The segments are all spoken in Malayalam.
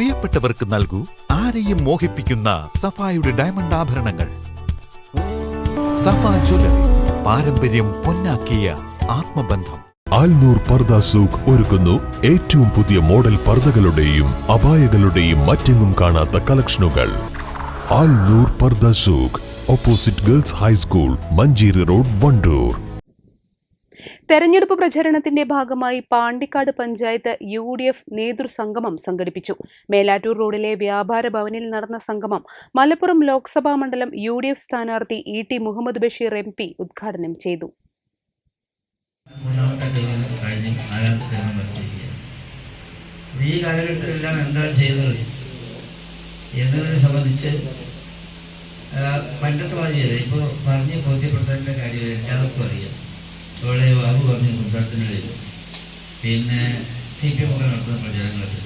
പ്രിയപ്പെട്ടവർക്ക് നൽകൂ ആരെയും മോഹിപ്പിക്കുന്ന സഫായുടെ ഡയമണ്ട് ആഭരണങ്ങൾ. സഫ ജ്വല്ലറി പാരമ്പര്യം പൊന്നാക്കിയ ആത്മബന്ധം. ആൽനൂർ പർദ സൂഖ് ഒരുക്കുന്നു ഏറ്റവും പുതിയ മോഡൽ പർദകളുടെയും അപായകളുടെയും മറ്റെങ്ങും കാണാത്ത കളക്ഷനുകൾ. ആൽനൂർ പർദ സൂഖ് opposite girls high school Manjeri road Wandoor. തെരഞ്ഞെടുപ്പ് പ്രചരണത്തിന്റെ ഭാഗമായി Pandikkad panchayat U D F നേതൃസംഗമം സംഘടിപ്പിച്ചു. മേലാറ്റൂർ റോഡിലെ വ്യാപാര ഭവനിൽ നടന്ന സംഗമം മലപ്പുറം ലോക്സഭാ മണ്ഡലം യു ഡി എഫ് സ്ഥാനാർത്ഥി E T Muhammad Basheer M P ഉദ്ഘാടനം ചെയ്തു. ഈ കാലഘട്ടത്തിലെല്ലാം എന്താണ് ചെയ്തത്? എന്നതിനെ സംബന്ധിച്ച് പണ്ടത്തെ മാതിരിയല്ല. ഇപ്പോൾ പറഞ്ഞ് ബോധ്യപ്പെടുത്തേണ്ട കാര്യം എല്ലാവർക്കും അറിയാം. സംസാരത്തിനിടയിൽ പിന്നെ സി പി എം ഒക്കെ നടത്തുന്ന പ്രചാരങ്ങളൊക്കെ.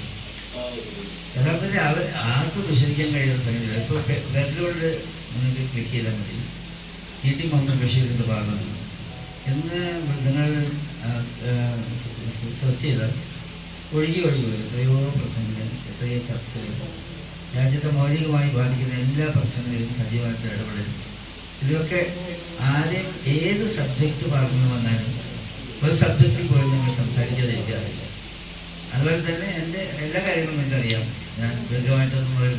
യഥാർത്ഥത്തിൽ അവർ ആർക്കും വിശ്വസിക്കാൻ കഴിയുന്ന സംഗതി ഇപ്പോൾ വെബിലോട് നിങ്ങൾക്ക് ക്ലിക്ക് ചെയ്താൽ മതി. ഇ ടി മുഹമ്മദ് ബഷീറിന്റെ ഭാഗമാണ് എന്ന് നിങ്ങൾ സെർച്ച് ചെയ്താൽ ഒഴുകി ഒഴുകി വരും. എത്രയോ പ്രശ്നങ്ങൾ എത്രയോ ചർച്ചകൾ. രാജ്യത്തെ മൗലികമായി ബാധിക്കുന്ന എല്ലാ പ്രശ്നങ്ങളിലും സജീവമായിട്ട് ഇടപെടൽ. ഇതിലൊക്കെ ആരെയും ഏത് സബ്ജക്റ്റ് പറഞ്ഞു വന്നാലും ഒരു സബ്ജക്റ്റിൽ പോലും നമ്മൾ സംസാരിക്കാതെ ഇരിക്കാറില്ല അതുപോലെ തന്നെ എന്റെ എല്ലാ കാര്യങ്ങളും എനിക്കറിയാം. ഞാൻ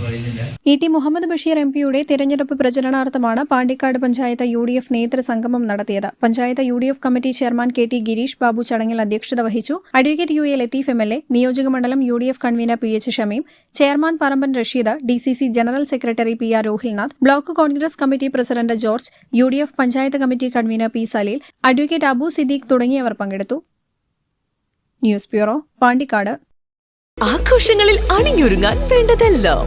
പറയുന്നില്ല. E T Muhammad Basheer M പിയുടെ തിരഞ്ഞെടുപ്പ് പ്രചരണാർത്ഥമാണ് Pandikkad panchayat U D F നേതൃസംഗമം നടത്തിയത്. Panchayat U D F committee chairman K T Girish Babu ചടങ്ങിൽ അധ്യക്ഷത വഹിച്ചു. Advocate U A Latheef M L A നിയോജകമണ്ഡലം U D F convener P H Shameem chairman Paramban Rasheed D C C general secretary P R Rohilnath block Congress committee president George U D F panchayat committee convener P Saleel advocate Abu Siddique തുടങ്ങിയവർ പങ്കെടുത്തു. News bureau Pandikkad. ആഘോഷങ്ങളിൽ അണിഞ്ഞൊരുങ്ങാൻ വേണ്ടതെല്ലാം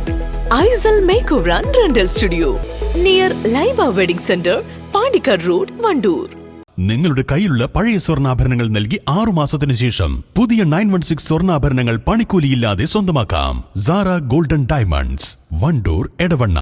Aisal make over and rental studio near Laiba wedding centre Pandikkad road Wandoor. നിങ്ങളുടെ കയ്യിലുള്ള പഴയ സ്വർണാഭരണങ്ങൾ നൽകി ആറു മാസത്തിന് ശേഷം പുതിയ നയൻ വൺ സിക്സ് സ്വർണാഭരണങ്ങൾ പണിക്കൂലിയില്ലാതെ സ്വന്തമാക്കാം. Sara golden diamonds Wandoor Edavanna.